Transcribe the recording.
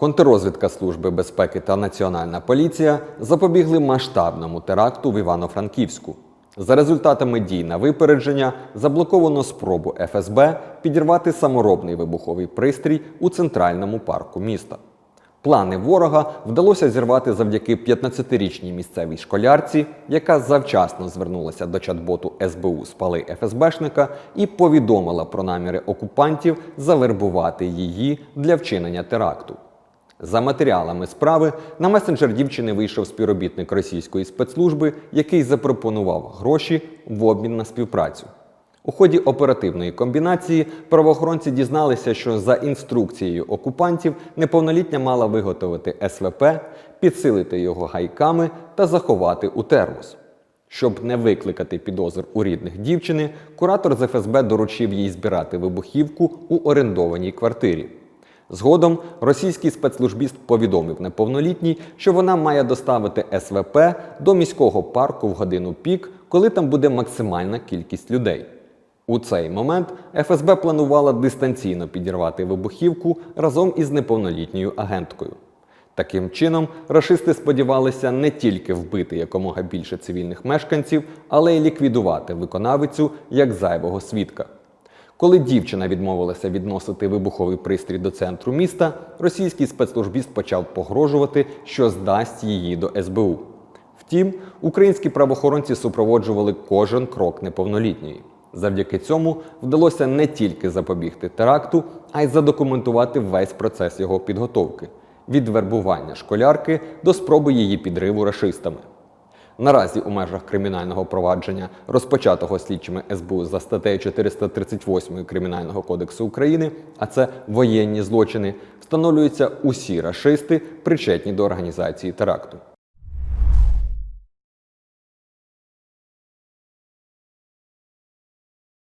Контррозвідка Служби безпеки та Національна поліція запобігли масштабному теракту в Івано-Франківську. За результатами дій на випередження заблоковано спробу ФСБ підірвати саморобний вибуховий пристрій у центральному парку міста. Плани ворога вдалося зірвати завдяки 15-річній місцевій школярці, яка завчасно звернулася до чат-боту СБУ спали ФСБшника і повідомила про наміри окупантів завербувати її для вчинення теракту. За матеріалами справи на месенджер дівчини вийшов співробітник російської спецслужби, який запропонував гроші в обмін на співпрацю. У ході оперативної комбінації правоохоронці дізналися, що за інструкцією окупантів неповнолітня мала виготовити СВП, підсилити його гайками та заховати у термос. Щоб не викликати підозр у рідних дівчини, куратор з ФСБ доручив їй збирати вибухівку у орендованій квартирі. Згодом російський спецслужбіст повідомив неповнолітній, що вона має доставити СВП до міського парку в годину пік, коли там буде максимальна кількість людей. У цей момент ФСБ планувала дистанційно підірвати вибухівку разом із неповнолітньою агенткою. Таким чином, рашисти сподівалися не тільки вбити якомога більше цивільних мешканців, але й ліквідувати виконавицю як зайвого свідка. Коли дівчина відмовилася відносити вибуховий пристрій до центру міста, російський спецслужбіст почав погрожувати, що здасть її до СБУ. Втім, українські правоохоронці супроводжували кожен крок неповнолітньої. Завдяки цьому вдалося не тільки запобігти теракту, а й задокументувати весь процес його підготовки від вербування школярки до спроби її підриву рашистами. Наразі у межах кримінального провадження, розпочатого слідчими СБУ за статтею 438 Кримінального кодексу України, а це воєнні злочини, встановлюються усі рашисти, причетні до організації теракту.